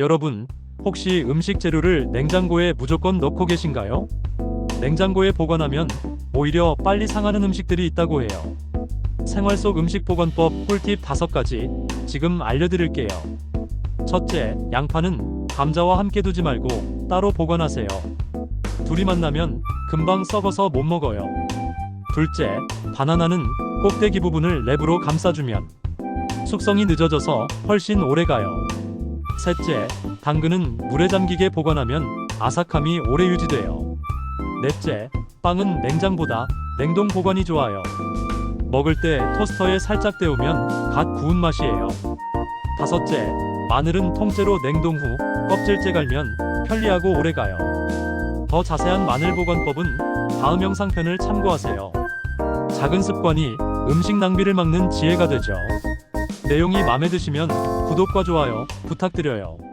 여러분, 혹시 음식 재료를 냉장고에 무조건 넣고 계신가요? 냉장고에 보관하면 오히려 빨리 상하는 음식들이 있다고 해요. 생활 속 음식 보관법 꿀팁 5가지 지금 알려드릴게요. 첫째, 양파는 감자와 함께 두지 말고 따로 보관하세요. 둘이 만나면 금방 썩어서 못 먹어요. 둘째, 바나나는 꼭대기 부분을 랩으로 감싸주면 숙성이 늦어져서 훨씬 오래 가요. 셋째, 당근은 물에 잠기게 보관하면 아삭함이 오래 유지돼요. 넷째, 빵은 냉장보다 냉동 보관이 좋아요. 먹을 때 토스터에 살짝 데우면 갓 구운 맛이에요. 다섯째, 마늘은 통째로 냉동 후 껍질째 갈면 편리하고 오래 가요. 더 자세한 마늘 보관법은 다음 영상편을 참고하세요. 작은 습관이 음식 낭비를 막는 지혜가 되죠. 내용이 마음에 드시면 구독과 좋아요 부탁드려요.